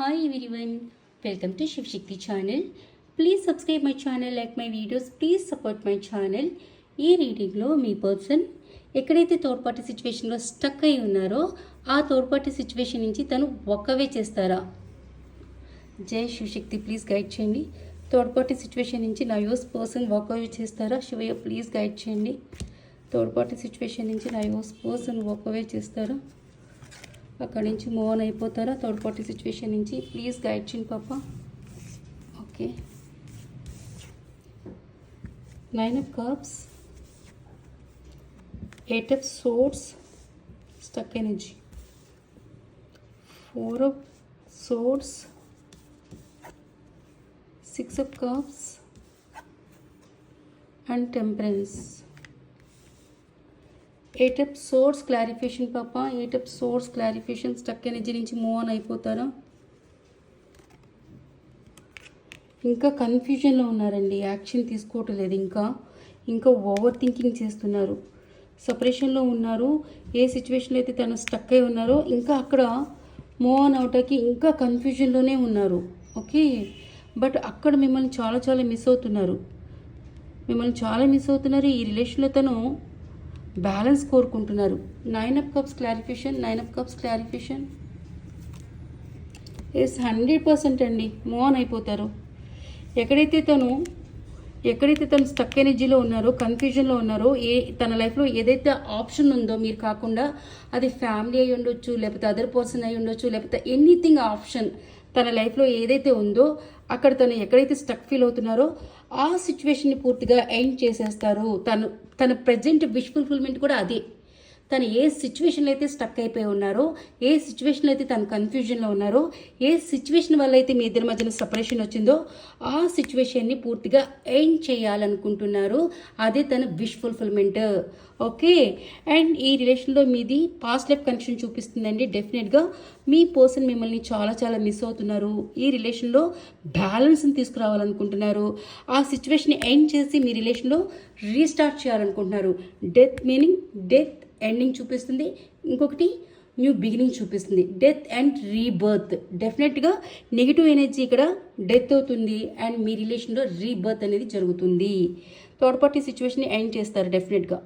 Hi everyone, welcome to Shiv Shakti channel please subscribe my channel like my videos please support my channel ఈ రీడింగ్లో మీ person ఎక్కడైతే third party సిచ్యువేషన్లో stuck అయి ఉన్నారో ఆ థర్డ్ పార్టీ సిచ్యువేషన్ నుంచి తను ఒక్కవే చేస్తారా? జై శివశక్తి ప్లీజ్ గైడ్ చేయండి. థర్డ్ పార్టీ సిచ్యువేషన్ నుంచి నా యోస్ పర్సన్ వాకవే చేస్తారా? శివయ్య ప్లీజ్ గైడ్ చేయండి. థర్డ్ పార్టీ సిచ్యువేషన్ నుంచి నా యోస్ పర్సన్ వాకవే చేస్తారా? అక్కడి నుంచి మూవ్ ఆన్ అయిపోతారా? థర్డ్ పార్టీ సిచ్యువేషన్ నుంచి. ప్లీజ్ గైడ్ చేయండి పాప. Okay nine of cups eight of swords stuck energy four of swords six of cups and temperance ace of swords clarification పాప ace of swords clarification stuck energy నుంచి move on అయిపోతారా? ఇంకా కన్ఫ్యూజన్లో ఉన్నారండి. Action తీసుకోవటం లేదు ఇంకా. ఇంకా ఓవర్ థింకింగ్ చేస్తున్నారు సపరేషన్లో ఉన్నారు. ఏ సిచ్యువేషన్లో అయితే తను స్టక్ అయి ఉన్నారో ఇంకా అక్కడ మూవ్ ఆన్ అవటానికి ఇంకా కన్ఫ్యూజన్లోనే ఉన్నారు. ఓకే బట్ అక్కడ మిమ్మల్ని చాలా చాలా మిస్ అవుతున్నారు. మిమ్మల్ని చాలా మిస్ అవుతున్నారు. ఈ రిలేషన్లో తను బ్యాలెన్స్ కోరుకుంటున్నారు. Nine of cups clarification nine of cups clarification yes hundred percent అండి. మోన్ అయిపోతారు. ఎక్కడైతే తను ఎక్కడైతే తను స్టక్ ఎనర్జీలో ఉన్నారో కన్ఫ్యూజన్లో ఉన్నారో ఏ తన లైఫ్లో ఏదైతే ఆప్షన్ ఉందో మీరు కాకుండా అది ఫ్యామిలీ అయి ఉండొచ్చు లేకపోతే అదర్ పర్సన్ అయి ఉండొచ్చు లేకపోతే ఎనీథింగ్ ఆప్షన్ తన లైఫ్లో ఏదైతే ఉందో అక్కడ తను ఎక్కడైతే స్టక్ ఫీల్ అవుతున్నారో ఆ సిచ్యువేషన్ని పూర్తిగా ఎండ్ చేసేస్తారు. తను తన ప్రజెంట్ విష్ ఫుల్ఫిల్మెంట్ కూడా అదే. తను ఏ సిచ్యువేషన్లో అయితే స్టక్ అయిపోయి ఉన్నారో ఏ సిచ్యువేషన్లో అయితే తను కన్ఫ్యూజన్లో ఉన్నారో ఏ సిచ్యువేషన్ వల్ల అయితే మీ ఇద్దరి మధ్యన సపరేషన్ వచ్చిందో ఆ సిచ్యువేషన్ని పూర్తిగా ఎండ్ చేయాలనుకుంటున్నారు. అదే తన విష్ ఫుల్ఫిల్మెంట్ ఓకే అండ్ ఈ రిలేషన్లో మీది పాస్ట్ లైఫ్ కనెక్షన్ చూపిస్తుందండి. డెఫినెట్గా మీ పర్సన్ మిమ్మల్ని చాలా చాలా మిస్ అవుతున్నారు. ఈ రిలేషన్లో బ్యాలెన్స్ని తీసుకురావాలనుకుంటున్నారు. ఆ సిచ్యువేషన్ ఎండ్ చేసి మీ రిలేషన్లో రీస్టార్ట్ చేయాలనుకుంటున్నారు. డెత్ మీనింగ్ డెత్ ఎండింగ్ చూపిస్తుంది. ఇంకొకటి న్యూ బిగినింగ్ చూపిస్తుంది. డెత్ అండ్ రీబర్త్ డెఫినెట్గా నెగిటివ్ ఎనర్జీ ఇక్కడ డెత్ అవుతుంది అండ్ మీ రిలేషన్లో రీబర్త్ అనేది జరుగుతుంది. థర్డ్ పార్టీ సిచ్యువేషన్ ఎండ్ చేస్తారు డెఫినెట్గా